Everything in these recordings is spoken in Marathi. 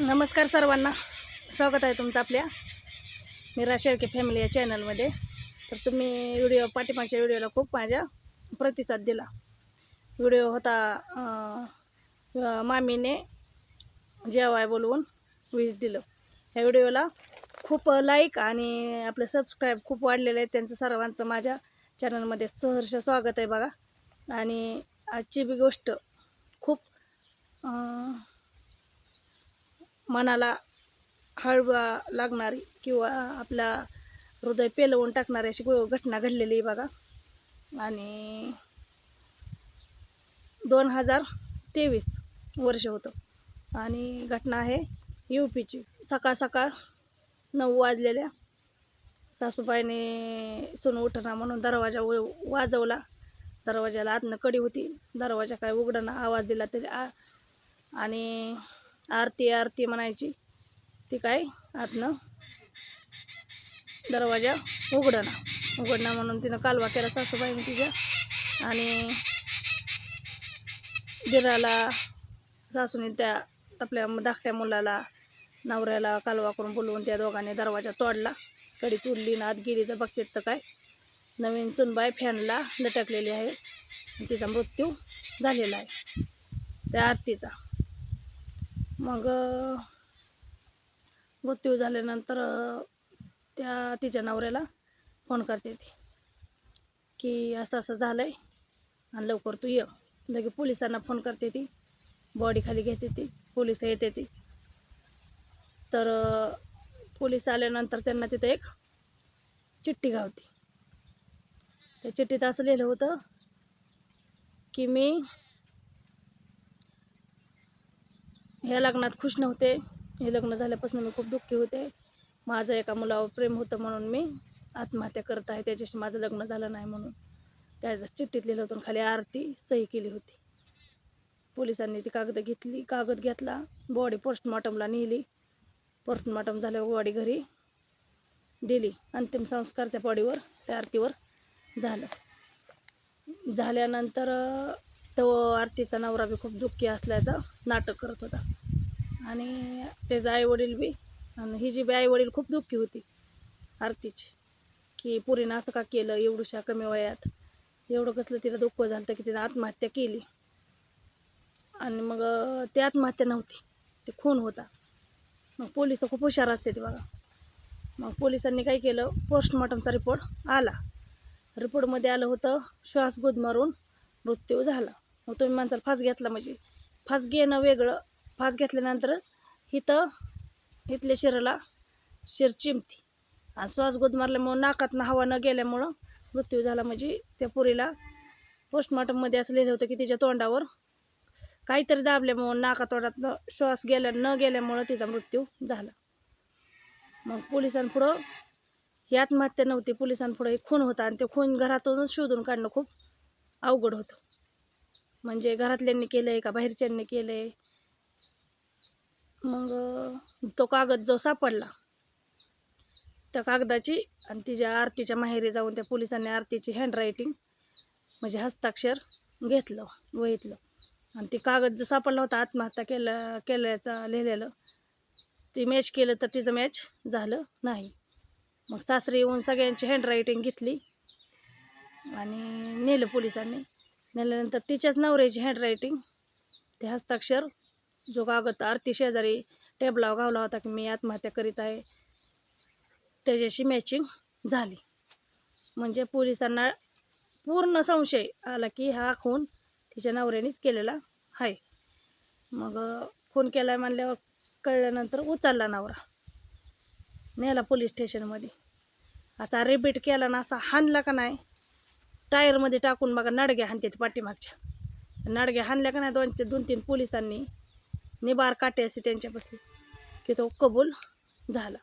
नमस्कार सर्वांना. स्वागत आहे तुमचं आपल्या मीरा शेळके फॅमिली या चॅनलमध्ये तर तुम्ही व्हिडिओ पाठीमागच्या व्हिडिओला खूप माझ्या प्रतिसाद दिला. व्हिडिओ होता मामीने जेवाय बोलवून वीज दिलं. ह्या व्हिडिओला खूप लाईक आणि आपलं सबस्क्राईब खूप वाढलेलं आहे. त्यांचं सर्वांचं माझ्या चॅनलमध्ये सहर्ष स्वागत आहे बघा. आणि आजची बी गोष्ट खूप मनाला हळवा लागणारी किंवा आपला हृदय पेलवून टाकणारी अशी घटना घडलेली आहे बघा. आणि दोन हजार तेवीस वर्ष होतं. आणि घटना आहे यू पीची. सकाळ सकाळ नऊ वाजलेल्या सासूबाईने सोनं उठना म्हणून दरवाजा व- वाजवला. दरवाजाला आतनं कडी होती. दरवाजा काय उघडणं आवाज दिला तरी आ आणि आरती आरती म्हणायची. ती काय? आतनं दरवाजा उघडणं. उघडणं म्हणून तिनं कालवा केला सासूबाईने तिच्या. आणि दिराला सासूने त्या आपल्या धाकट्या मुलाला नवऱ्याला कालवा करून बोलवून त्या दोघांनी दरवाजा तोडला. कडी तुडली ना आत गेली. तर बघते तर काय? नवीन सुनबाई फॅनला लटकलेली आहे. तिचा मृत्यू झालेला आहे. त्या आरतीचा. मग मृत्यू झाल्यानंतर त्या तिच्या नवऱ्याला फोन करते ती. की असं असं झालं आहे आणि लवकर तू ये. लगे पोलिसांना फोन करते ती. बॉडी खाली घेते ती. पोलीस येते ती. तर पोलीस पोलीस आल्यानंतर त्यांना तिथं एक चिठ्ठी गावती. त्या चिठ्ठीत असं लिहिलं होतं की मी ह्या लग्नात खुश नव्हते. हे लग्न झाल्यापासून मी खूप दुःखी होते. माझं एका मुलावर प्रेम होतं म्हणून मी आत्महत्या करत आहे. त्याच्याशी माझं लग्न झालं नाही म्हणून. त्याच्या चिठ्ठीत लिहिलं होतं खाली आरती सही केली होती. पोलिसांनी ती कागद घेतली कागद घेतला बॉडी पोस्टमॉर्टमला नेली. पोस्टमॉर्टम झाल्यावर बॉडी घरी दिली. अंतिम संस्कार त्या बॉडीवर त्या आरतीवर झालं. झाल्यानंतर तो आरतीचा नवरा बी खूप दुःखी असल्याचं नाटक करत होता. आणि त्याचं आईवडील बी आणि ही जी बी आईवडील खूप दुःखी होती आरतीची की पुरीनं असं का केलं एवढूशा कमी वयात? एवढं कसलं तिला दुःख झालं की तिनं आत्महत्या केली? आणि मग ते ती आत्महत्या नव्हती ते खून होता. मग पोलीस खूप हुशार असते ते बघा. मग पोलिसांनी काय केलं? पोस्टमॉर्टमचा रिपोर्ट आला. रिपोर्टमध्ये आलं होतं श्वास गुदमरून मृत्यू झाला. मग तुम्ही माणसाला फास घेतला म्हणजे. फास घेणं वेगळं. फास घेतल्यानंतर इथं इथल्या शिराला शिर चिमती. आणि श्वास गुदमारल्यामुळं नाकातनं हवा न गेल्यामुळं मृत्यू झाला म्हणजे त्या पुरीला पोस्टमॉर्टममध्ये असं लिहिलं होतं की तिच्या तोंडावर काहीतरी दाबल्यामुळं नाकातोंडातनं श्वास गेल्या न गेल्यामुळं तिचा मृत्यू झाला. मग पोलिसांपुढं ही आत्महत्या नव्हती. पोलिसांपुढं एक खून होता आणि ते खून घरातूनच शोधून काढणं खूप अवघड होतं. म्हणजे घरातल्यांनी केलं आहे का बाहेरच्यांनी केलं आहे मग तो कागद जो सापडला त्या कागदाची आणि तिच्या आरतीच्या माहेरी जाऊन त्या पोलिसांनी आरतीची हँडरायटिंग म्हणजे हस्ताक्षर घेतलं वहीतलं. आणि ते कागद जो सापडला होता आत्महत्या केल्या केल्याचा लिहिलेलं ते मॅच केलं तर तिचं मॅच झालं नाही. मग सासरी येऊन सगळ्यांची हँडरायटिंग घेतली आणि नेलं पोलिसांनी. नेल्यानंतर तिच्याच नवऱ्याची हँडरायटिंग ते हस्ताक्षर जो कागद आरती शेजारी टेबलावर गावला होता की मी आत्महत्या करीत आहे त्याच्याशी मॅचिंग झाली. म्हणजे पोलिसांना पूर्ण संशय आला की हा खून तिच्या नवऱ्यानेच केलेला आहे. मग खून केला आहे म्हणल्यावर कळल्यानंतर उचलला नवरा नेला पोलीस स्टेशनमध्ये असा रिपीट केला ना असा हाणला का नाही टायरमध्ये टाकून मग नडग्या हाणते ते पाठीमागच्या. नडग्या हाणल्या का नाही दोन दोन तीन पोलिसांनी निबार काटे असे त्यांच्यापासून. की तो कबूल झाला.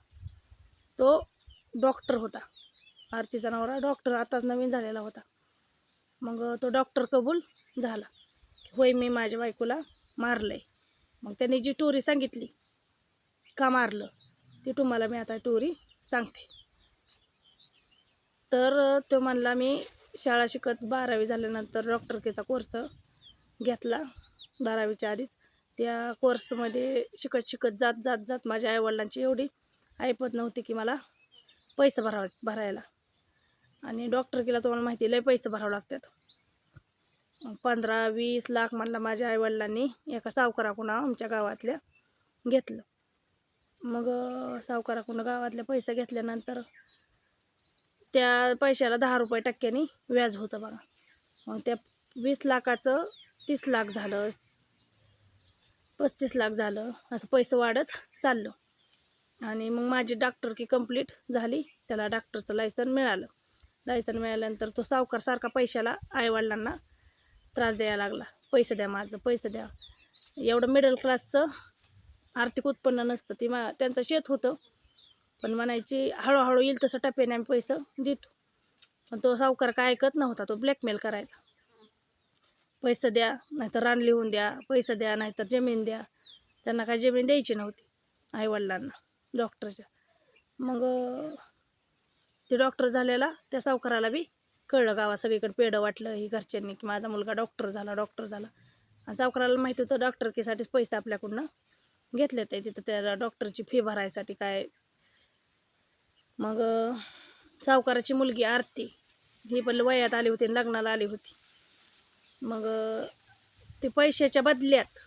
तो डॉक्टर होता. आरतीचा नवरा डॉक्टर आताच नवीन झालेला होता. मग तो डॉक्टर कबूल झाला. होय मी माझ्या बायकोला मारलं आहे मग त्यांनी जी टोरी सांगितली का मारलं ती तुम्हाला मी आता टोरी सांगते. तर तो म्हणला मी शाळा शिकत बारावी झाल्यानंतर डॉक्टरकीचा कोर्स घेतला. बारावीच्या आधीच. त्या कोर्समध्ये शिकत शिकत जात जात जात माझ्या आईवडिलांची एवढी ऐपत नव्हती की मला पैसे भराव भरायला. आणि डॉक्टरकीला तुम्हाला माहिती लय पैसे भरावं लागतात. पंधरा वीस लाख म्हणला माझ्या आईवडिलांनी एका सावकाराकडून आमच्या गावातल्या घेतलं. मग सावकाराकडून गावातल्या पैसे घेतल्यानंतर त्या पैशाला दहा रुपये टक्क्यानी व्याज होतं बघा. मग त्या वीस लाखाचं तीस लाख झालं पस्तीस लाख झालं असं पैसे वाढत चाललं. आणि मग माझी डॉक्टर की कंप्लीट झाली त्याला डॉक्टरचं लायसन मिळालं. लायसन मिळाल्यानंतर तो सावकार सारखा पैशाला आईवडिलांना त्रास द्यायला लागला. पैसे द्या माझं पैसे द्या. एवढं मिडल क्लासचं आर्थिक उत्पन्न नसतं. ती मा त्यांचं शेत होतं. पण म्हणायची हळूहळू येईल तसं टप्प्याने आम्ही पैसे देतो. पण तो सावकार काय ऐकत नव्हता तो ब्लॅकमेल करायचा. पैसे द्या नाहीतर रान लिहून द्या पैसे द्या नाहीतर जमीन द्या. त्यांना काय जमीन द्यायची नव्हती आईवडिलांना डॉक्टरच्या मग ते डॉक्टर झालेला त्या सावकाराला बी कळलं गावा सगळीकडे पेढं वाटलं ही घरच्यांनी की माझा मुलगा डॉक्टर झाला डॉक्टर झाला. आणि सावकाराला माहिती होतं डॉक्टरकीसाठीच पैसे आपल्याकडून घेतले ते तिथं त्या डॉक्टरची फी भरायसाठी काय मग सावकाराची मुलगी आरती. ही पण वयात आली होती लग्नाला आली होती. मग ते पैशाच्या बदल्यात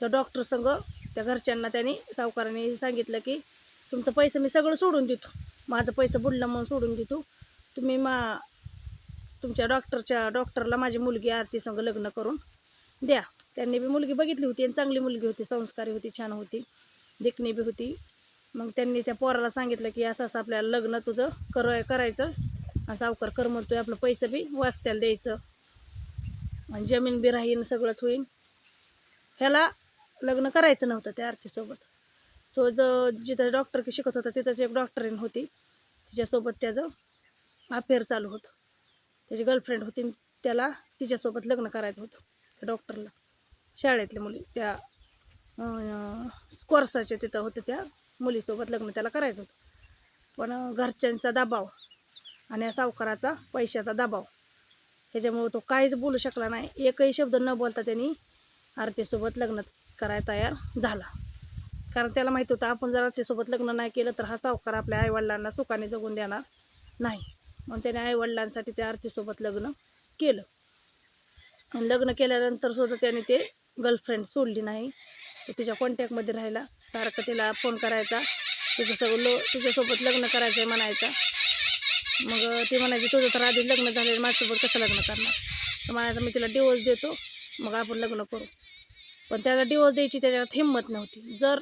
त्या डॉक्टर संग त्या घरच्यांना त्यांनी सावकाराने सांगितलं की तुमचं पैसं मी सगळं सोडून देतो. माझं पैसे बुडलं म्हणून सोडून देतो. तुम्ही मा तुमच्या डॉक्टरच्या डॉक्टरला माझी मुलगी आरती संग लग्न करून द्या. त्यांनी बी मुलगी बघितली होती आणि चांगली मुलगी होती संस्कारी होती छान होती. देखणी बी होती. मग त्यांनी त्या पोराला सांगितलं की असं असं आपल्याला लग्न तुझं कर करायचं. आणि सावकार कर म्हणतोय आपलं पैसे बी वाचत्याला द्यायचं. आणि जमीन बी राहीन सगळंच होईन. ह्याला लग्न करायचं नव्हतं त्या आरतीसोबत. तो जो जिथं डॉक्टर की शिकत होता तिथंच एक डॉक्टरीन होती. तिच्यासोबत त्याचं अफेअर चालू होतं. त्याची गर्लफ्रेंड होती त्याला तिच्यासोबत लग्न करायचं होतं त्या डॉक्टरला शाळेतल्या मुली त्या कोर्साच्या तिथं होत्या त्या. मुलीसोबत लग्न त्याला करायचं होतं. पण घरच्यांचा दबाव आणि या सावकाराचा पैशाचा दबाव ह्याच्यामुळे तो काहीच बोलू शकला नाही. एकही शब्द न बोलता त्यांनी आरतीसोबत लग्न करायला तयार झाला. कारण त्याला माहीत होतं आपण जर आरतीसोबत लग्न नाही केलं तर हा सावकार आपल्या आईवडिलांना सुखाने जगून देणार नाही. म्हणून त्याने आईवडिलांसाठी त्या आरतीसोबत लग्न केलं. आणि लग्न केल्यानंतर सुद्धा त्याने ते गर्लफ्रेंड सोडली नाही. तिच्या कॉन्टॅक्टमध्ये राहिला. सारखं तिला फोन करायचा. तिचं सगळं लो तिच्यासोबत लग्न करायचं आहे म्हणायचा. मग ती म्हणायची तुझं तर आधी लग्न झालेलं माझ्यासोबत कसं लग्न करणार? तर म्हणायचं मी तिला डिवोर्स देतो. मग आपण लग्न करू. पण त्याला डिवोर्स द्यायची त्याच्यात हिंमत नव्हती. जर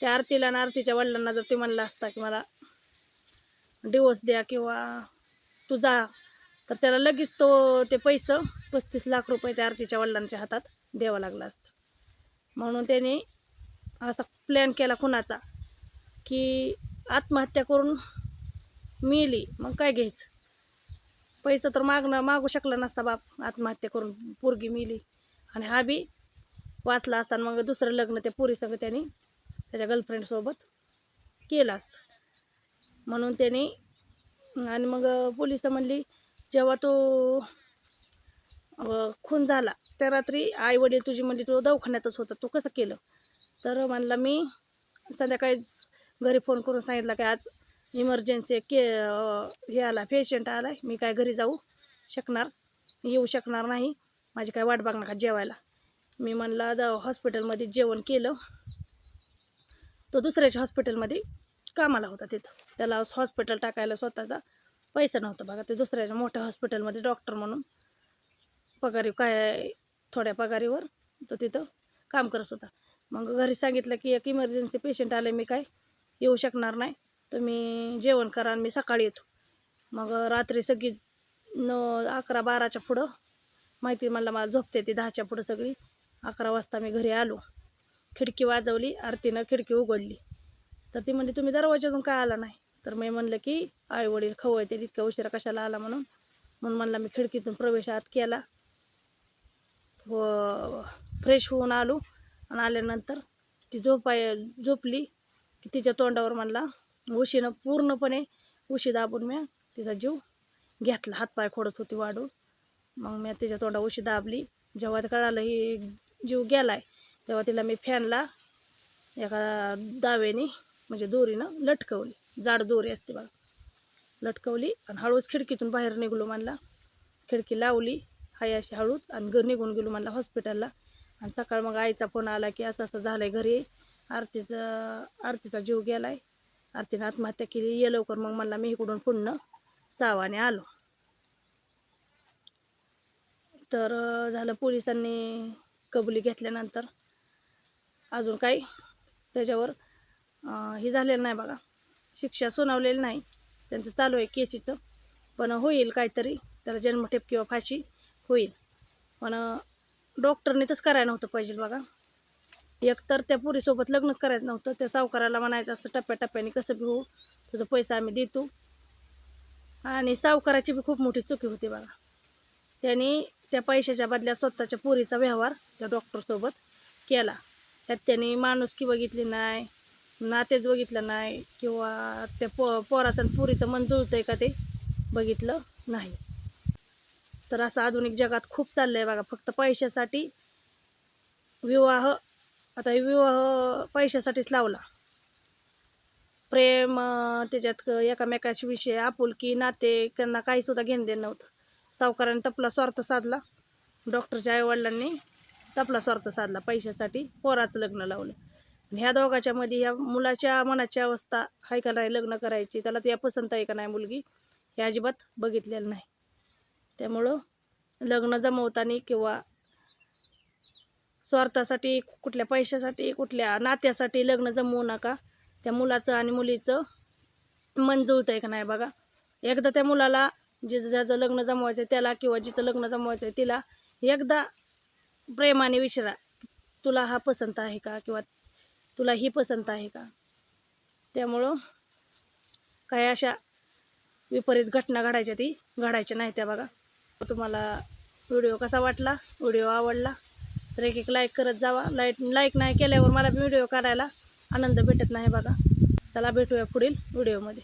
त्या आरतीला आणि आरतीच्या वडिलांना जर ते म्हणलं असता की मला डिवोर्स द्या किंवा तू जा तर त्याला लगेच तो ते पैसे पस्तीस लाख रुपये त्या आरतीच्या वडिलांच्या हातात द्यावं लागलं असतं. म्हणून त्यांनी असा प्लॅन केला कुणाचा? की आत्महत्या करून मिली मग काय घ्यायचं? पैसा तर मागणं मागू शकला नसता बाप आत्महत्या करून पोरगी मिली. आणि हा बी वाचला असताना मग दुसरं लग्न त्या पोरीसंग त्यांनी त्याच्या गर्लफ्रेंडसोबत केलं असतं. म्हणून त्यांनी आणि मग पोलीस म्हणली जेव्हा तो खून झाला. त्या रात्री आई वडील तुझी म्हणली तो दवाखान्यातच होता. तू कसं केलं? तर म्हणला मी संध्याकाळी घरी फोन करून सांगितला की आज इमर्जन्सी के हे आला पेशंट आला मी काय घरी जाऊ शकणार येऊ शकणार नाही. माझी काय वाट बघणार का जेवायला? मी म्हणला द हॉस्पिटलमध्ये जेवण केलं. तो दुसऱ्याच्या हॉस्पिटलमध्ये कामाला होता तिथं. त्याला हॉस्पिटल टाकायला स्वतःचा पैसा नव्हता बघा. ते दुसऱ्याच्या मोठ्या हॉस्पिटलमध्ये डॉक्टर म्हणून पगारी काय थोड्या पगारीवर तो तिथं काम करत होता. मग घरी सांगितलं की एक इमर्जन्सी पेशंट आले मी काय येऊ शकणार नाही. तुम्ही जेवण करा आणि मी सकाळी येतो. मग रात्री सगळी न अकरा बाराच्या पुढं माहिती मला मला झोपते ती दहाच्या पुढं सगळी. अकरा वाजता मी घरी आलो. खिडकी वाजवली आरतीनं खिडकी उघडली. तर ती म्हणली तुम्ही दरवाजातून काय आला नाही? तर मी म्हणलं की आई वडील खवळते इतक्या उशिरा कशाला आला म्हणून? म्हणून म्हणला मी खिडकीतून प्रवेश आत केला. हो, व फ्रेश होऊन आलो आणि आल्यानंतर ती झोपाय झोपली की तिच्या तोंडावर म्हणला उशीनं पूर्णपणे उशी दाबून मी तिचा जीव घेतला. हातपाय खोडत होती वाढून. मग मी तिच्या तोंडा उशी दाबली. जेव्हा कळालं ही जीव गेला आहे तेव्हा तिला मी फॅनला एका दावेने म्हणजे दोरीनं लटकवली. जाड दोरी असते बघा. लटकवली आणि हळूच खिडकीतून बाहेर निघलो म्हणला. खिडकी लावली. हाय अशी हळूच आणि घर निघून गेलो म्हणला हॉस्पिटलला आणि सकाळ मग आईचा फोन आला की असं असं झालं आहे घरी. आरतीचा आरतीचा जीव गेला आहे आरतीनं आत्महत्या केली. ये लवकर मग म्हणला मी इकडून पुन्हा सावाने आलो. तर झालं पोलिसांनी कबुली घेतल्यानंतर अजून काही त्याच्यावर हे झालेलं नाही बघा. शिक्षा सुनावलेली नाही. त्यांचं चालू आहे केसीचं. पण होईल काहीतरी. त्याला जन्मठेप किंवा फाशी. होईल. पण डॉक्टरने तसं करायला नव्हतं पाहिजे बघा. एकतर त्या पुरीसोबत लग्नच करायचं नव्हतं. त्या सावकाराला म्हणायचं असतं टप्प्याटप्प्याने कसं बी होऊ तुझं पैसा आम्ही देतो. आणि सावकाराची बी खूप मोठी चुकी होती बघा. त्यांनी त्या पैशाच्या बदल्यात स्वतःच्या पोरीचा व्यवहार त्या डॉक्टरसोबत केला. त्यात त्यांनी माणुसकी बघितली नाही नातेच बघितलं नाही किंवा त्या पो पोराचं आणि पोरीचं मन आहे का ते बघितलं नाही. तर असं आधुनिक जगात खूप चाललं आहे बघा. फक्त पैशासाठी विवाह आता विवाह पैशासाठीच लावला. प्रेम त्याच्यात क- एकामेकाशी विषय आपुलकी नाते त्यांना काही सुद्धा घेणं देणं नव्हतं. सावकाराने तपला स्वार्थ साधला. डॉक्टरच्या आईवडिलांनी तपला स्वार्थ साधला पैशासाठी पोराचं लग्न लावलं. आणि ह्या दोघाच्या मध्ये ह्या मुलाच्या मनाची अवस्था आहे का नाही लग्न करायची त्याला त्या पसंत आहे का नाही मुलगी हे अजिबात बघितलेलं नाही. त्यामुळं लग्न जमवताना किंवा स्वार्थासाठी कुठल्या पैशासाठी कुठल्या नात्यासाठी लग्न जमवू नका. त्या मुलाचं आणि मुलीचं मन जुळतंय का नाही बघा. एकदा त्या मुलाला जिचं ज्याचं लग्न जमवायचं त्याला किंवा जिचं लग्न जमवायचं आहे तिला एकदा प्रेमाने विचारा तुला हा पसंत आहे का? किंवा तुला ही पसंत आहे का? त्यामुळं काही अशा विपरीत घटना घडायच्या ती घडायच्या नाही त्या बघा. तुम्हाला व्हिडिओ कसा वाटला? व्हिडिओ आवडला? तर एक एक लाईक करत जावा. लाईक लाईक नाही केल्यावर मला व्हिडिओ काढायला आनंद भेटत नाही बघा. चला भेटूया पुढील व्हिडिओमध्ये.